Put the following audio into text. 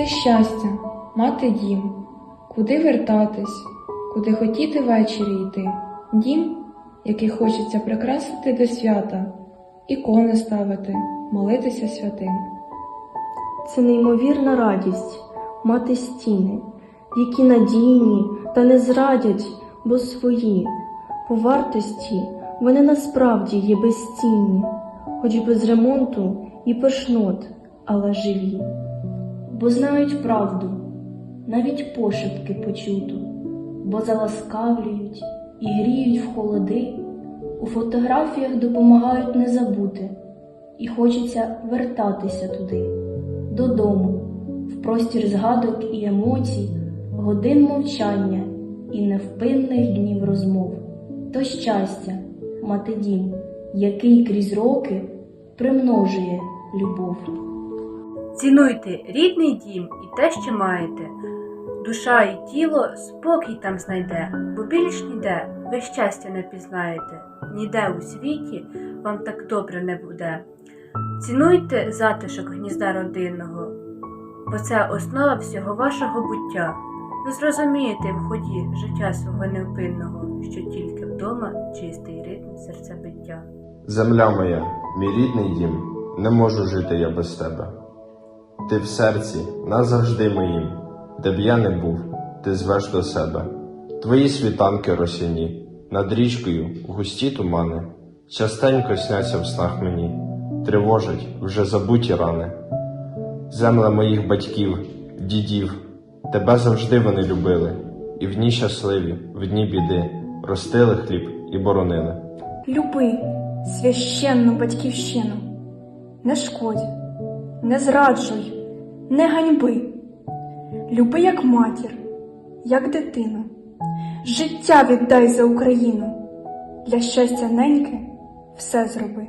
Це щастя, мати дім, куди вертатись, куди хотіти ввечері йти. Дім, який хочеться прикрасити до свята, ікони ставити, молитися святим. Це неймовірна радість мати стіни, які надійні та не зрадять, бо свої. По вартості вони насправді є безцінні, хоч без ремонту і пишнот, але живі. Бо знають правду, навіть пошепки почуту, бо заласкавлюють і гріють в холоди, у фотографіях допомагають не забути, і хочеться вертатися туди додому, в простір згадок і емоцій, годин мовчання і невпинних днів розмов. То щастя, мати дім, який крізь роки примножує любов. Цінуйте рідний дім і те, що маєте. Душа і тіло спокій там знайде, бо більш ніде ви щастя не пізнаєте, ніде у світі вам так добре не буде. Цінуйте затишок гнізда родинного, бо це основа всього вашого буття. Ви зрозумієте в ході життя свого невпинного, що тільки вдома чистий ритм серцебиття. Земля моя, мій рідний дім, не можу жити я без тебе. Ти в серці назавжди моїм, де б я не був, ти звеш до себе. Твої світанки росяні, над річкою густі тумани, частенько сняться в снах мені, тривожать вже забуті рани. Земля моїх батьків, дідів, тебе завжди вони любили, і в дні щасливі, в дні біди, ростили хліб і боронили. Люби священну батьківщину, не шкодь, не зраджуй, не ганьби. Люби як матір, як дитину, життя віддай за Україну, для щастя неньки все зроби.